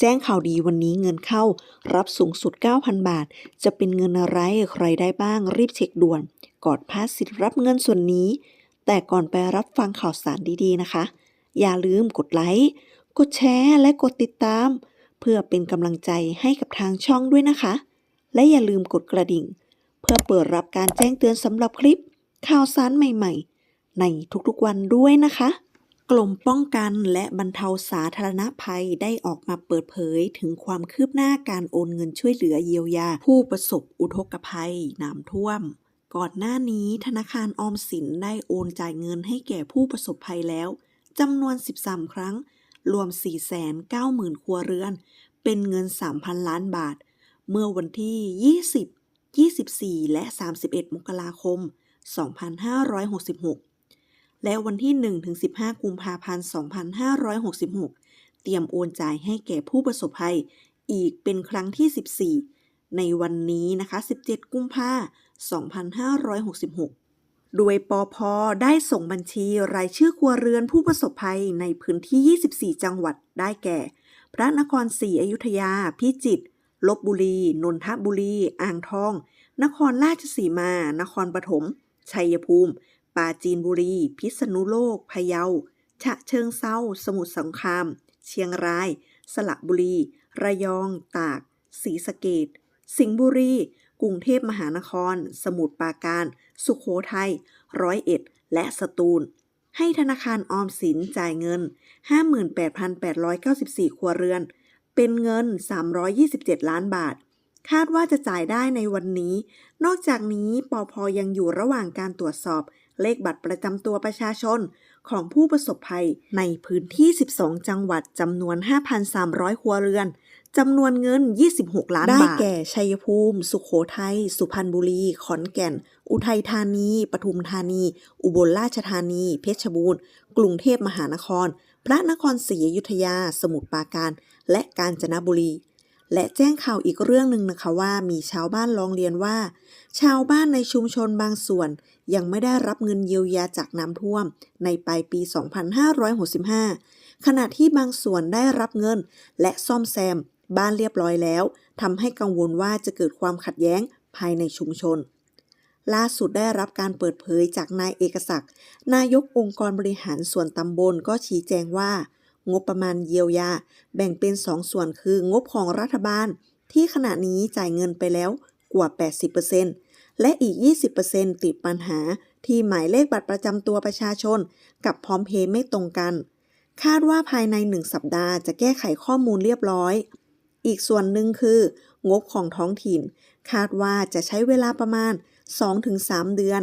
แจ้งข่าวดีวันนี้เงินเข้า รับสูงสุด 9,000 บาท จะเป็นเงินอะไรใครได้บ้าง รีบเช็คด่วนกอดพาสสิทธิ์รับเงินส่วนนี้ แต่ก่อนไปรับฟังข่าวสารดีๆนะคะ อย่าลืมกดไลค์กดแชร์และกดติดตาม เพื่อเป็นกำลังใจให้กับทางช่องด้วยนะคะ และอย่าลืมกดกระดิ่ง เพื่อเปิดรับการแจ้งเตือนสำหรับคลิป ข่าวสารใหม่ ๆ ในทุกๆวันด้วยนะคะ กรมป้องกันและบรรเทาสาธารณภัยได้ออกมาเปิดเผยถึงความคืบหน้าการโอนเงินช่วยเหลือเยียวยา ผู้ประสบอุทกภัยน้ำท่วม ก่อนหน้านี้ธนาคารออมสินได้โอนจ่ายเงินให้แก่ผู้ประสบภัยแล้วจำนวน 13 ครั้ง รวม 490,000 ครัวเรือน เป็นเงิน 3,000 ล้านบาท เมื่อวันที่ 20 24 และ 31 มกราคม 2566 และวันที่ 1-15 กุมภาพันธ์ 2566 เตรียมโอนจ่ายให้แก่ผู้ประสบภัย อีกเป็นครั้งที่ 14 ในวันนี้นะคะ 17 กุมภาพันธ์ 2566โดยปอพได้ส่งบัญชีรายชื่อครัวเรือนผู้ประสบภัยในพื้นที่ 24 จังหวัดได้แก่ พระนครศรีอยุธยา พิจิตร ลบบุรี นนทบุรี อ่างทอง นครราชสีมา นครปฐม ชัยภูมิ ปราจีนบุรี พิษณุโลก พะเยา ฉะเชิงเซาสมุทรสงคราม เชียงราย สระบุรี ระยอง ตาก ศรีสะเกดสิงห์บุรี กรุงเทพมหานคร สมุทรปราการ สุขโขทัย ร้อยเอ็ด และสตูล ให้ธนาคารออมสินจ่ายเงิน 58,894 ครัวเรือน เป็นเงิน 327 ล้านบาทคาดว่าจะจ่ายได้ในวันนี้ นอกจากนี้ปอพยังอยู่ระหว่างการตรวจสอบ เลขบัตรประจำตัวประชาชนของผู้ประสบภัยในพื้นที่ 12 จังหวัดจำนวน 5,300 ครัวเรือนจำนวนเงิน 26 ล้านบาท ได้แก่ชัยภูมิ สุขโขทัย สุพรรณบุรี ขอนแก่น อุทัยธานี ปทุมธานี อุบลราชธานี เพชรบูรณ์ กรุงเทพมหานคร พระนครศรีอยุธยา สมุทรปราการ และกาญจนบุรี และแจ้งข่าวอีกเรื่องหนึ่งนะคะว่ามีชาวบ้านร้องเรียนว่า ชาวบ้านในชุมชนบางส่วน ยังไม่ได้รับเงินเยียวยาจากน้ำท่วม ในปลายปี 2565 ขณะที่บางส่วนได้รับเงิน และซ่อมแซม บ้านเรียบร้อยแล้วทำให้กังวลว่าจะเกิดความขัดแย้งภายในชุมชน ล่าสุดได้รับการเปิดเผยจากนายเอกศักดิ์นายกองค์กรบริหารส่วนตำบลก็ชี้แจงว่า งบประมาณเยียวยา แบ่งเป็น 2 ส่วนคืองบของรัฐบาล ที่ขณะนี้จ่ายเงินไปแล้วกว่า 80%และอีก 20%ติดปัญหาที่หมายเลขบัตรประจำตัวประชาชน กับพร้อมเพย์ไม่ตรงกัน คาดว่าภายใน 1 สัปดาห์จะแก้ไขข้อมูลเรียบร้อย อีกส่วนหนึ่งคือ งบของท้องถิ่น คาดว่าจะใช้เวลาประมาณ 2-3 เดือน